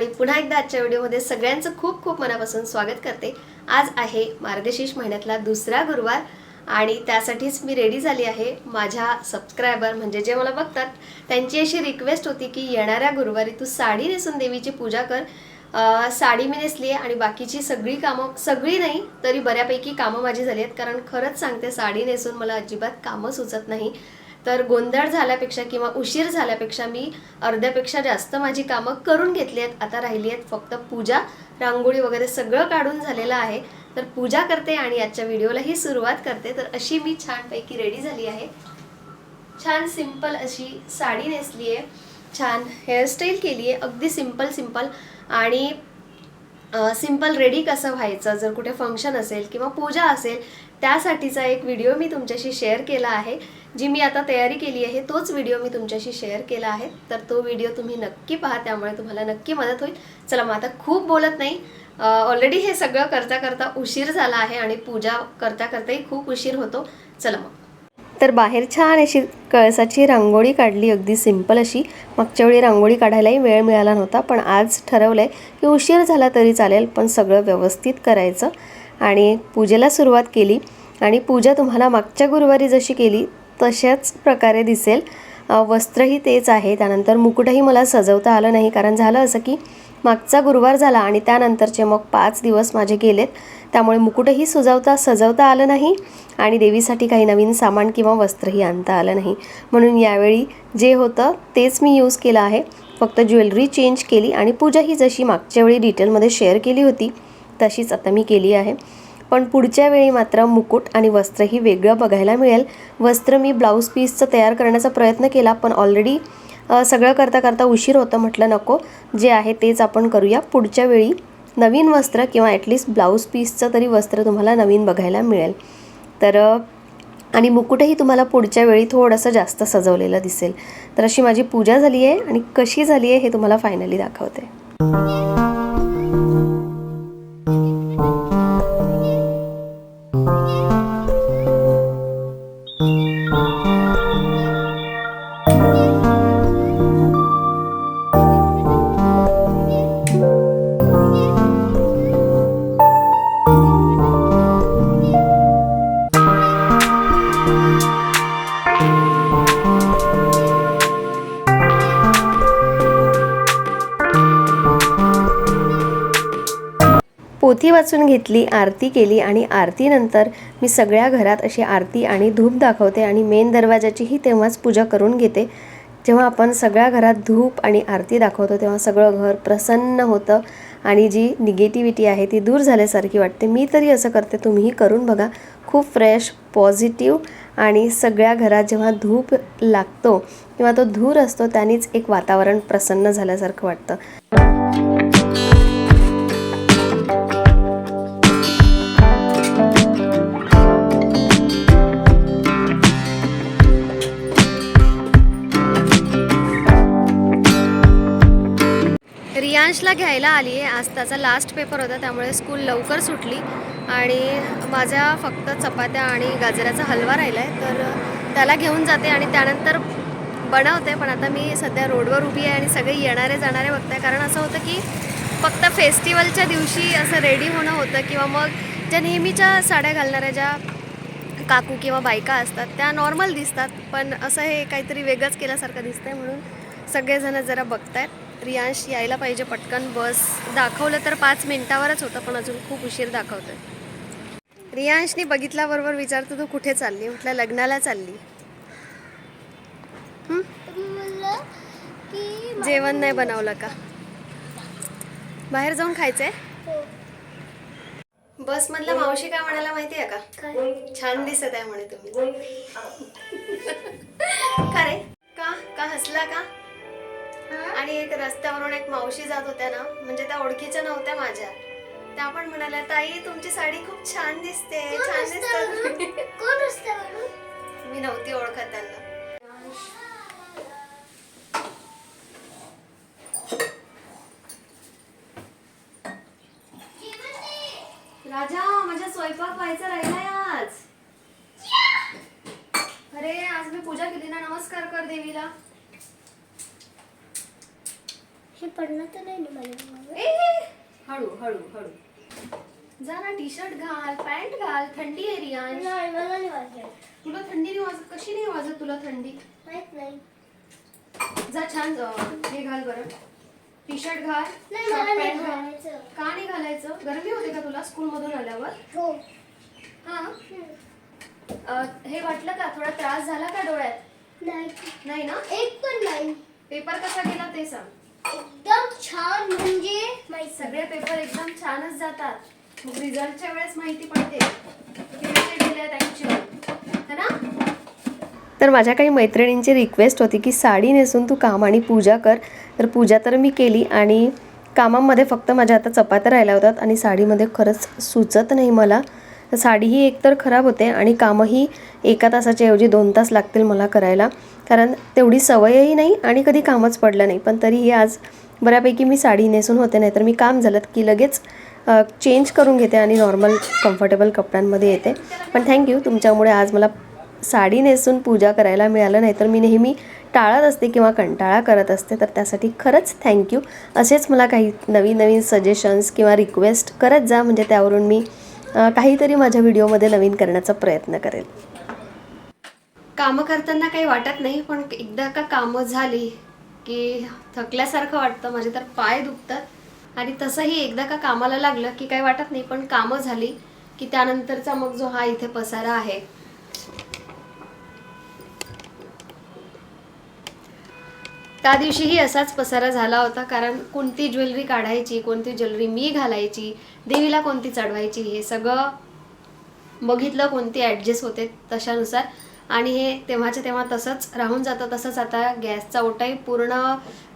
आणि पुन्हा एकदा आजच्या व्हिडिओमध्ये सगळ्यांचं खूप खूप मनापासून स्वागत करते. आज आहे मार्गशीर्ष महिन्यातला दुसरा गुरुवार आणि त्यासाठीच मी रेडी झाली आहे माझ्या सबस्क्रायबर म्हणजे जे मला बघतात त्यांची अशी रिक्वेस्ट होती की येणाऱ्या गुरुवारी तू साडी नेसून देवीची पूजा कर. साडी मी नेसली आहे आणि बाकीची सगळी कामं सगळी नाही तरी बऱ्यापैकी कामं माझी झाली आहेत. कारण खरंच सांगते साडी नेसून मला अजिबात कामं सुचत नाही. तर गोंधळ झाल्यापेक्षा किंवा उशीर झाल्यापेक्षा मी अर्ध्यापेक्षा जास्त माझी कामं करून घेतली आहेत आता राहिली आहेत फक्त पूजा रांगोळी वगैरे सगळं काढून झालेलं आहे. तर पूजा करते आणि आजच्या व्हिडिओलाही सुरुवात करते. तर अशी मी छानपैकी रेडी झाली आहे. छान सिंपल अशी साडी नेसली आहे. छान हेअरस्टाईल केली आहे. अगदी सिंपल सिंपल आणि सिंपल रेडी कसं व्हायचं? जर कुठे फंक्शन असेल किंवा पूजा असेल त्यासाठीचा एक व्हिडिओ मी तुमच्याशी शेअर केला आहे. जी मी आता तयारी केली आहे तोच व्हिडिओ मी तुमच्याशी शेअर केला आहे. तर तो व्हिडिओ तुम्ही नक्की पहा त्यामुळे तुम्हाला नक्की मदत होईल. चला मग आता खूप बोलत नाही. ऑलरेडी हे सगळं करता करता उशीर झाला आहे आणि पूजा करता करताही खूप उशीर होतो. चला मग. तर बाहेर छान अशी कळसाची रांगोळी काढली अगदी सिंपल अशी. मागच्या वेळी रांगोळी काढायलाही वेळ मिळाला नव्हता पण आज ठरवलं आहे की उशीर झाला तरी चालेल पण सगळं व्यवस्थित करायचं. आणि पूजेला सुरुवात केली. आणि पूजा तुम्हाला मागच्या गुरुवारी जशी केली तशाच प्रकारे दिसेल. वस्त्रही तेच आहे. त्यानंतर मुकुटही मला सजवता आलं नाही. कारण झालं असं की मागचा गुरुवार झाला आणि त्यानंतरचे मग पाच दिवस माझे गेलेत. त्यामुळे मुकुटही सुजवता सजवता आलं नाही आणि देवीसाठी काही नवीन सामान किंवा वस्त्रही आणता आलं नाही. म्हणून यावेळी जे होतं तेच मी यूज केलं आहे. फक्त ज्वेलरी चेंज केली आणि पूजा ही जशी मागच्या वेळी डिटेलमध्ये शेअर केली होती तशीच आता मी केली आहे. पण पुढच्या वेळी मात्र मुकुट आणि वस्त्रही वेगळं बघायला मिळेल. वस्त्र मी ब्लाऊज पीसचं तयार करण्याचा प्रयत्न केला पण ऑलरेडी सगळं करता करता उशीर होतं म्हटलं नको. जे आहे तेच आपण करूया. पुढच्या वेळी नवीन वस्त्र किंवा ॲटलिस्ट ब्लाऊज पीसचं तरी वस्त्र तुम्हाला नवीन बघायला मिळेल. तर आणि मुकुटही तुम्हाला पुढच्या वेळी थोडंसं जास्त सजवलेलं दिसेल. तर अशी माझी पूजा झाली आहे आणि कशी झाली आहे हे तुम्हाला फायनली दाखवते. thank you पोथी वाचून घेतली आरती केली आणि आरतीनंतर मी सगळ्या घरात अशी आरती आणि धूप दाखवते आणि मेन दरवाजाचीही तेव्हाच पूजा करून घेते. जेव्हा आपण सगळ्या घरात धूप आणि आरती दाखवतो तेव्हा सगळं घर प्रसन्न होतं आणि जी निगेटिव्हिटी आहे ती दूर झाल्यासारखी वाटते. मी तरी असं करते तुम्हीही करून बघा. खूप फ्रेश पॉझिटिव्ह आणि सगळ्या घरात जेव्हा धूप लागतो किंवा तो धूर असतो त्यानेच एक वातावरण प्रसन्न झाल्यासारखं वाटतं. प्रियांशला घ्यायला आली आहे. आज त्याचा लास्ट पेपर होता त्यामुळे स्कूल लवकर सुटली. आणि माझ्या फक्त चपात्या आणि गाजराचा हलवा राहिला आहे तर त्याला घेऊन जाते आणि त्यानंतर बनवते. पण आता मी सध्या रोडवर उभी आहे आणि सगळे येणारे जाणारे बघताय. कारण असं होतं की फक्त फेस्टिवलच्या दिवशी असं रेडी होणं होतं किंवा मग ज्या नेहमीच्या साड्या घालणाऱ्या ज्या काकू किंवा बायका असतात त्या नॉर्मल दिसतात. पण असं हे काहीतरी वेगळंच केल्यासारखं दिसतंय म्हणून सगळेजण जरा बघतायत. रियांश यायला पाहिजे पटकन. बस दाखवलं तर पाच मिनिटावरच होतं पण अजून खूप उशीर दाखवतोय. रियांशनी बघितल्याबरोबर विचारतो तू कुठे चालली? म्हटलं लग्नाला चालली? जेवण नाही बनवलं का? बाहेर जाऊन खायचंय? हो. बस मधल्या मावशी काय म्हणायला माहितीये का? छान दिसत आहे म्हणे तुम्ही. का रे? का? का हसला का? आणि एक रस्त्यावरून एक मावशी जात होत्या ना म्हणजे त्या ओळखीच्या नव्हत्या माझ्या. त्या पण म्हणाल्या ताई तुमची साडी खूप छान दिसते छान रस्त्यावरून? दिसते कोण रस्त्यावरून? मी नव्हती ओळखत त्यांना राजा माझ्या स्वयंपाक व्हायचा राहिलाय आज अरे पडलं तर नाही ना माझ्या हळू हळू हळू. जा ना टी शर्ट घाल पॅन्ट घाल थंडी आहे रियांश. नाही मला नाही वाजत. तुला थंडी नाही वाजत? कशी नाही वाजत तुला थंडी? माहीत नाही. जा छान अं, हे घाल बरं. टी शर्ट घाल नाही घाल. घालायचं. का नाही घालायचं? गरमी होते का तुला स्कूल मधून आल्यावर? हो. हा? हम्म. अं, हे वाटलं का? थोडा त्रास झाला का डोळ्यात? नाही. नाही ना? एक पण नाही. पेपर कसा गेला ते सांग. एकदम छान म्हणजे माहीत सगळे पेपर एकदम छानच जातात. मग रिझल्टच्या वेळेस माहिती पडते. तर माझ्या काही मैत्रिणींची रिक्वेस्ट होती की साडी नेसून तू काम आणि पूजा कर. तर पूजा तर मी केली आणि कामामध्ये फक्त माझ्या आता चपात्या राहिल्या होतात आणि साडीमध्ये खरंच सुचत नाही मला. तर साडीही एकतर खराब होते आणि कामही एका तासाच्या ऐवजी दोन तास लागतील मला करायला. कारण तेवढी सवयही नाही आणि कधी कामच पडलं नाही. पण तरीही आज बऱ्यापैकी मी साडी नेसून होते नाही तर मी काम झालं की लगेच चेंज करून घेते आणि नॉर्मल कम्फर्टेबल कपड्यांमध्ये येते. पण थँक्यू तुमच्यामुळे आज मला साडी नेसून पूजा करायला मिळालं नाही तर मी नेहमी टाळत असते किंवा कंटाळा करत असते तर त्यासाठी खरंच थँक्यू असेच मला काही नवीन नवीन सजेशन्स किंवा रिक्वेस्ट करत जा म्हणजे त्यावरून मी काहीतरी माझ्या व्हिडिओमध्ये नवीन करण्याचा प्रयत्न करेल. कामं करताना काही वाटत नाही पण एकदा का कामं झाली की थकल्यासारखं वाटतं माझे तर पाय दुखतात. आणि तसंही एकदा का कामाला लागलं की काही वाटत नाही पण कामं झाली की त्यानंतरचा मग जो हा इथे पसारा आहे. त्या दिवशीही असाच पसारा झाला होता कारण कोणती ज्वेलरी काढायची कोणती ज्वेलरी मी घालायची देवीला कोणती चढवायची हे सगळं बघितलं कोणती ॲडजस्ट होते तशानुसार. आणि हे तेव्हाच्या तेव्हा तसंच राहून जातं तसंच आता गॅसचा ओटाही पूर्ण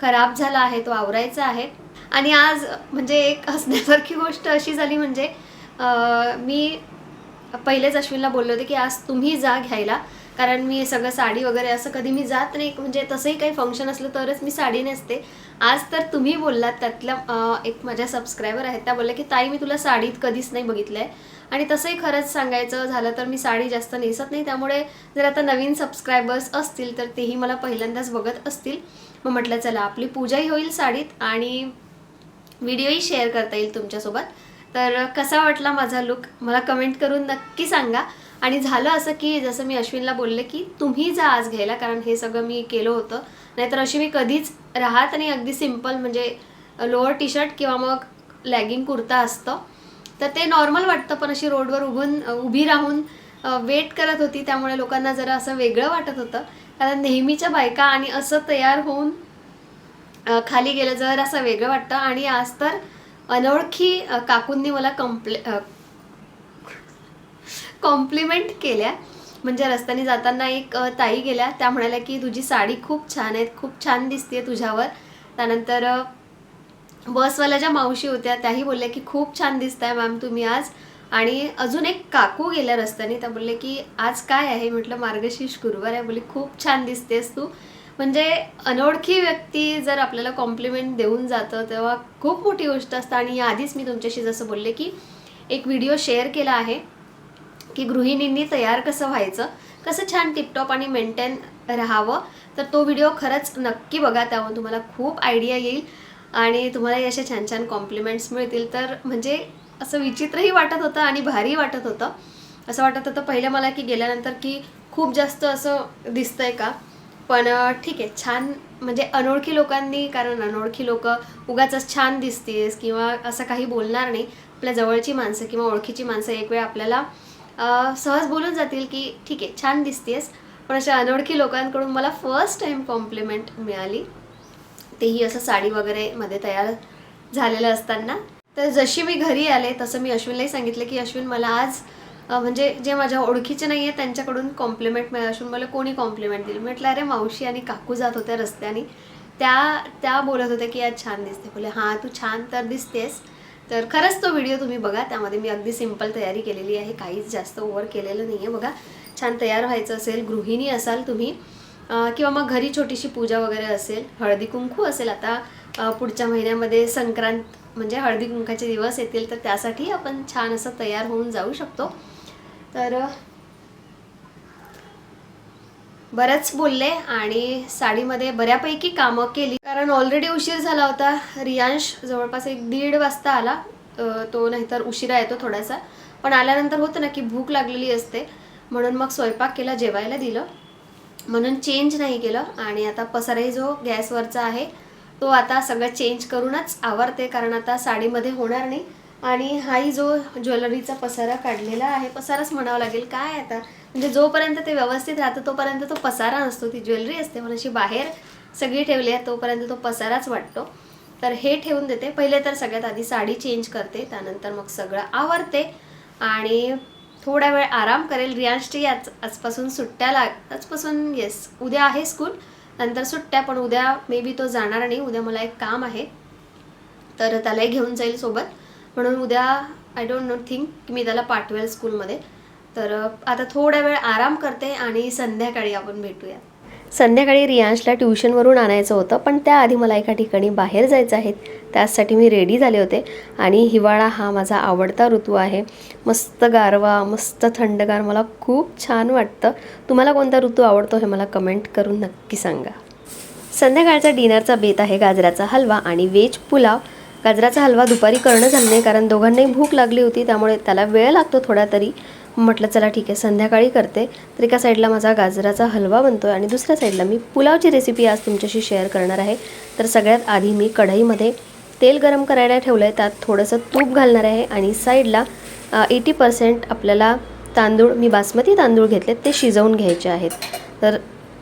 खराब झाला आहे तो आवरायचा आहे. आणि आज म्हणजे एक हसण्यासारखी गोष्ट अशी झाली म्हणजे मी पहिलेच अश्विनला बोलले होते की आज तुम्ही जा घ्यायला कारण मी सगळं साडी वगैरे असं कधी मी जात नाही म्हणजे तसंही काही फंक्शन असलं तरच मी साडी नेसते. आज तर तुम्ही बोललात त्यातल्या एक माझ्या सबस्क्रायबर आहेत त्या बोलल्या की ताई मी तुला साडीत कधीच नाही बघितलं आहे आणि तसंही खरंच सांगायचं झालं तर मी साडी जास्त नेसत नाही. त्यामुळे जर आता नवीन सबस्क्रायबर्स असतील तर तेही मला पहिल्यांदाच बघत असतील. मग म्हटलं चला आपली पूजाही होईल साडीत आणि व्हिडिओही शेअर करता येईल तुमच्यासोबत. तर कसा वाटला माझा लुक मला कमेंट करून नक्की सांगा. आणि झालं असं की जसं मी अश्विनला बोलले की तुम्ही जा आज घ्यायला कारण हे सगळं मी केलं होतं. नाहीतर अशी मी कधीच राहत आणि अगदी सिंपल म्हणजे लोअर टी शर्ट किंवा मग लॅगिंग कुर्ता असतं. तर ते नॉर्मल वाटतं पण अशी रोडवर उभून उभी राहून वेट करत होती. त्यामुळे लोकांना जरा असं वेगळं वाटत होतं. कारण नेहमीच्या बायका आणि असं तयार होऊन खाली गेलं जर असं वेगळं वाटतं. आणि आज तर अनोळखी काकूंनी मला कम्प्ले कॉम्प्लिमेंट केल्या. म्हणजे रस्त्याने जाताना एक ताई गेल्या. त्या म्हणाल्या की तुझी साडी खूप छान आहे खूप छान दिसते तुझ्यावर. त्यानंतर बसवाल्या ज्या मावशी होत्या त्याही बोलल्या की खूप छान दिसताय मॅम तुम्ही आज. आणि अजून एक काकू गेल्या रस्त्याने त्या बोलले की आज काय आहे? म्हटलं मार्गशीर्ष गुरुवार आहे. बोलली खूप छान दिसतेस तू. म्हणजे अनोळखी व्यक्ती जर आपल्याला कॉम्प्लिमेंट देऊन जातं तेव्हा खूप मोठी गोष्ट असतं. आणि याआधीच मी तुमच्याशी जसं बोलले की एक व्हिडिओ शेअर केला आहे की गृहिणींनी तयार कसं व्हायचं कसं छान टिपटॉप आणि मेंटेन राहावं. तर तो व्हिडिओ खरंच नक्की बघा त्यामुळे तुम्हाला खूप आयडिया येईल. आणि तुम्हाला असे छान छान कॉम्प्लिमेंट्स मिळतील. तर म्हणजे असं विचित्रही वाटत होतं आणि भारी वाटत होतं. असं वाटत होतं पहिलं मला की गेल्यानंतर की खूप जास्त असं दिसतंय का? पण ठीक आहे छान म्हणजे अनोळखी लोकांनी कारण अनोळखी लोक उगाच छान दिसतेस किंवा असं काही बोलणार नाही. आपल्या जवळची माणसं किंवा ओळखीची माणसं एक वेळ आपल्याला सहज बोलून जातील की ठीक आहे छान दिसतेस पण अशा अनोळखी लोकांकडून मला फर्स्ट टाईम कॉम्प्लिमेंट मिळाली. तेही असं साडी वगैरे मध्ये तयार झालेलं असताना. तर जशी मी घरी आले तसं मी अश्विनलाही सांगितलं की अश्विन मला आज म्हणजे जे माझ्या ओळखीचे नाही आहे त्यांच्याकडून कॉम्प्लिमेंट मिळालं. अश्विन मला कोणी कॉम्प्लिमेंट दिली म्हटलं अरे मावशी आणि काकू जात होत्या रस्त्याने. त्या त्या बोलत होत्या की आज छान दिसते. बोले हां तू छान तर दिसतेस. तर खरंच तो व्हिडिओ तुम्ही बघा. त्यामध्ये मी अगदी सिंपल तयारी केलेली आहे. काहीच जास्त ओव्हर केलेलं नाही आहे बघा. छान तयार व्हायचं असेल गृहिणी असाल तुम्ही किंवा मग घरी छोटीशी पूजा वगैरे असेल हळदी कुंकू असेल आता पुढच्या महिन्यामध्ये संक्रांत म्हणजे हळदी कुंकाचे दिवस येतील तर त्यासाठी आपण छान असं तयार होऊन जाऊ शकतो. तर बरंच बोलले आणि साडीमध्ये बऱ्यापैकी कामं केली. कारण ऑलरेडी उशीर झाला होता. रियांश जवळपास एक दीड वाजता आला. तो नाहीतर उशिरा येतो थोडासा. पण आल्यानंतर होतं ना की भूक लागलेली असते. म्हणून मग स्वयंपाक केला जेवायला दिलं. म्हणून चेंज नाही केलं. आणि आता पसाराही जो गॅसवरचा आहे तो आता सगळं चेंज करूनच आवरते. कारण आता साडीमध्ये होणार नाही. आणि हाही जो ज्वेलरीचा पसारा काढलेला आहे पसाराच म्हणावा लागेल काय आता? म्हणजे जोपर्यंत ते व्यवस्थित राहतं तोपर्यंत तो पसारा नसतो. ती ज्वेलरी असते म्हणून अशी बाहेर सगळी ठेवली आहे तोपर्यंत तो पसाराच वाटतो. तर हे ठेवून देते. पहिले तर सगळ्यात आधी साडी चेंज करते त्यानंतर मग सगळं आवरते. आणि थोडा वेळ आराम करेल. रियांशची याच आजपासून सुट्ट्या लाग आजपासून येस उद्या आहे स्कूल नंतर सुट्ट्या पण उद्या मे बी तो जाणार नाही. उद्या मला एक काम आहे. तर त्यालाही घेऊन जाईल सोबत. म्हणून उद्या आय डोंट नो थिंक की मी त्याला पाठवेल स्कूलमध्ये तर आता थोडा वेळ आराम करते आणि संध्याकाळी आपण भेटूया संध्याकाळी रियांशला ट्युशनवरून आणायचं होतं पण त्याआधी मला एका ठिकाणी बाहेर जायचं आहे. त्यासाठी मी रेडी झाले होते आणि हिवाळा हा माझा आवडता ऋतू आहे. मस्त गारवा मस्त थंडगार मला खूप छान वाटतं. तुम्हाला कोणता ऋतू आवडतो हे मला कमेंट करून नक्की सांगा. संध्याकाळचा डिनरचा बेत आहे गाजराचा हलवा आणि वेज पुलाव. गाजराचा हलवा दुपारी करणं झालं नाही कारण दोघांनाही भूक लागली होती त्यामुळे त्याला वेळ लागतो थोडा तरी. म्हटलं चला ठीक आहे संध्याकाळी करते. तर एका साईडला माझा गाजराचा हलवा बनतो आहे आणि दुसऱ्या साईडला मी पुलावची रेसिपी आज तुमच्याशी शेअर करणार आहे. तर सगळ्यात आधी मी कढईमध्ये तेल गरम करायला ठेवलं आहे त्यात थोडंसं तूप घालणार आहे आणि साईडला एटी पर्सेंट आपल्याला तांदूळ मी बासमती तांदूळ घेतले ते शिजवून घ्यायचे आहेत. तर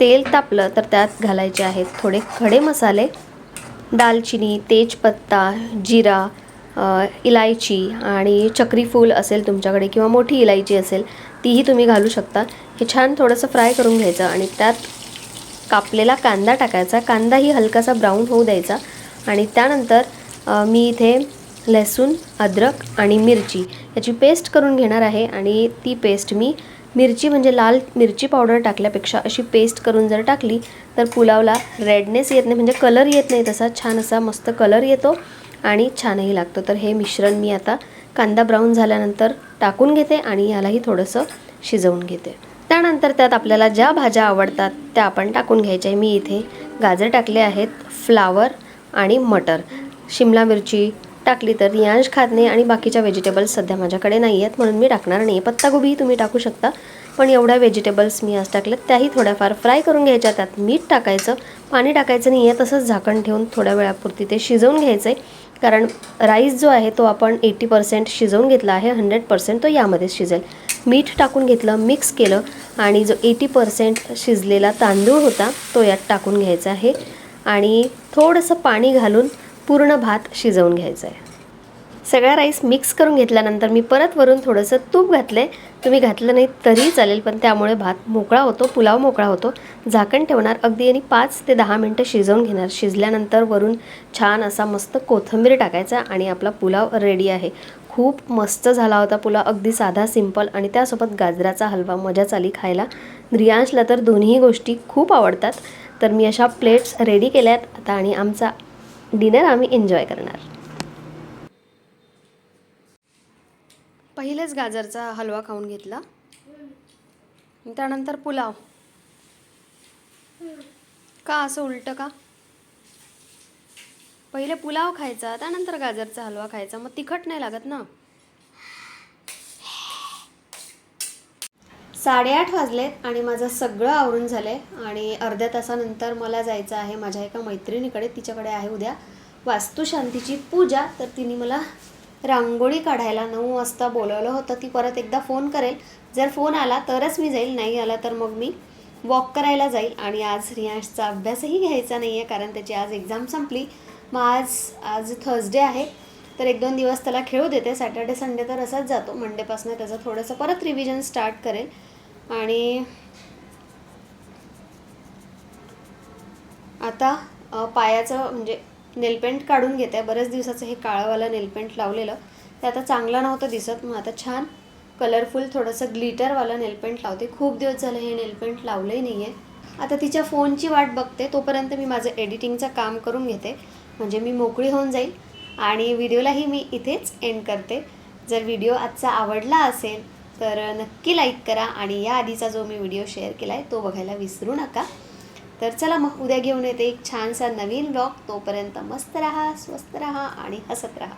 तेल तापलं तर त्यात घालायचे आहेत थोडे खडे मसाले दालचिनी तेजपत्ता जिरा इलायची आणि चक्रीफूल असेल तुमच्याकडे किंवा मोठी इलायची असेल तीही तुम्ही घालू शकता. हे छान थोडंसं फ्राय करून घ्यायचं आणि त्यात कापलेला कांदा टाकायचा. कांदाही हलकासा ब्राऊन होऊ द्यायचा आणि त्यानंतर मी इथे लसूण अद्रक आणि मिरची याची पेस्ट करून घेणार आहे आणि ती पेस्ट मी मिरची म्हणजे लाल मिरची पावडर टाकल्यापेक्षा अशी पेस्ट करून जर टाकली तर पुलावला रेडनेस येत नाही म्हणजे कलर येत नाही तसा छान असा मस्त कलर येतो. आणि छानही लागतो. तर हे मिश्रण मी आता कांदा ब्राऊन झाल्यानंतर टाकून घेते आणि यालाही थोडंसं शिजवून घेते. त्यानंतर त्यात आपल्याला ज्या भाज्या आवडतात त्या आपण टाकून घ्यायच्या. मी इथे गाजर टाकले आहेत फ्लावर आणि मटर. शिमला मिरची टाकली तर रियांश खात नाही आणि बाकीच्या व्हेजिटेबल्स सध्या माझ्याकडे नाही आहेत म्हणून मी टाकणार नाही. पत्तागोबीही तुम्ही टाकू शकता पण एवढ्या व्हेजिटेबल्स मी आज टाकल्यात त्याही थोड्याफार फ्राय करून घ्यायच्या. त्यात मीठ टाकायचं पाणी टाकायचं नाही आहे तसंच झाकण ठेवून थोड्या वेळापुरती ते शिजवून घ्यायचं आहे कारण राईस जो आहे तो आपण एटी पर्सेंट शिजवून घेतला आहे हंड्रेड पर्सेंट तो यामध्ये शिजेल. मीठ टाकून घेतलं मिक्स केलं आणि जो एटी पर्सेंट शिजलेला तांदूळ होता तो यात टाकून घ्यायचा आहे आणि थोडंसं पाणी घालून पूर्ण भात शिजवून घ्यायचा आहे. सगळा राईस मिक्स करून घेतल्यानंतर मी परत वरून थोडंसं तूप घातलं आहे तुम्ही घातलं नाही तरी चालेल पण त्यामुळे भात मोकळा होतो पुलाव मोकळा होतो. झाकण ठेवणार अगदी आणि पाच ते दहा मिनटं शिजवून घेणार. शिजल्यानंतर वरून छान असा मस्त कोथिंबीर टाकायचा आणि आपला पुलाव रेडी आहे. खूप मस्त झाला होता पुलाव अगदी साधा सिंपल आणि त्यासोबत गाजराचा हलवा मजाच आली खायला. रियांशला तर दोन्ही गोष्टी खूप आवडतात. तर मी अशा प्लेट्स रेडी केल्या आहेत आता आणि आमचा डिनर आम्ही एन्जॉय करणार. पहिलेच गाजरचा हलवा खाऊन घेतला. त्यानंतर पुलाव. का असं उलटं का? पहिले पुलाव खायचा त्यानंतर गाजरचा हलवा खायचा. मग तिखट नाही लागत ना? साडेआठ वाजलेत आणि माझं सगळं आवरून झालंय. आणि अर्ध्या तासानंतर मला जायचं आहे माझ्या एका मैत्रिणीकडे. तिच्याकडे आहे उद्या वास्तुशांतीची पूजा. तर तिने मला रांगोळी काढायला नऊ वाजता बोलवलं होतं. ती परत एकदा फोन करेल. जर फोन आला तरच मी जाईल नाही आला तर मग मी वॉक करायला जाईल. आणि आज रियाशचा अभ्यासही घ्यायचा नाही आहे कारण त्याची आज एक्झाम संपली. मग आज आज थर्सडे आहे. तर एक दोन दिवस त्याला खेळू देते. सॅटर्डे संडे तर असाच जातो. मंडेपासून त्याचं थोडंसं परत रिव्हिजन स्टार्ट करेल. आणि आता पायाचं म्हणजे नेलपेंट काढून घेते. आहे बऱ्याच दिवसाचं हे काळंवालं नेलपेंट लावलेलं. ते आता चांगलं नव्हतं दिसत. मग आता छान कलरफुल थोडंसं ग्लिटरवालं नेलपेंट लावते. खूप दिवस झाले हे नेलपेंट लावलंही नाही आहे आता तिच्या फोनची वाट बघते. तोपर्यंत मी माझं एडिटिंगचं काम करून घेते. म्हणजे मी मोकळी होऊन जाईल. आणि व्हिडिओलाही मी इथेच एंड करते. जर व्हिडिओ आजचा आवडला असेल तर नक्की लाईक करा. आणि या आधीचा जो मी व्हिडिओ शेअर केला आहे तो बघायला विसरू नका. तर चला मग उद्या घेऊन येते एक छानसा नवीन ब्लॉग तोपर्यंत मस्त राहा स्वस्त राहा आणि हसत राहा.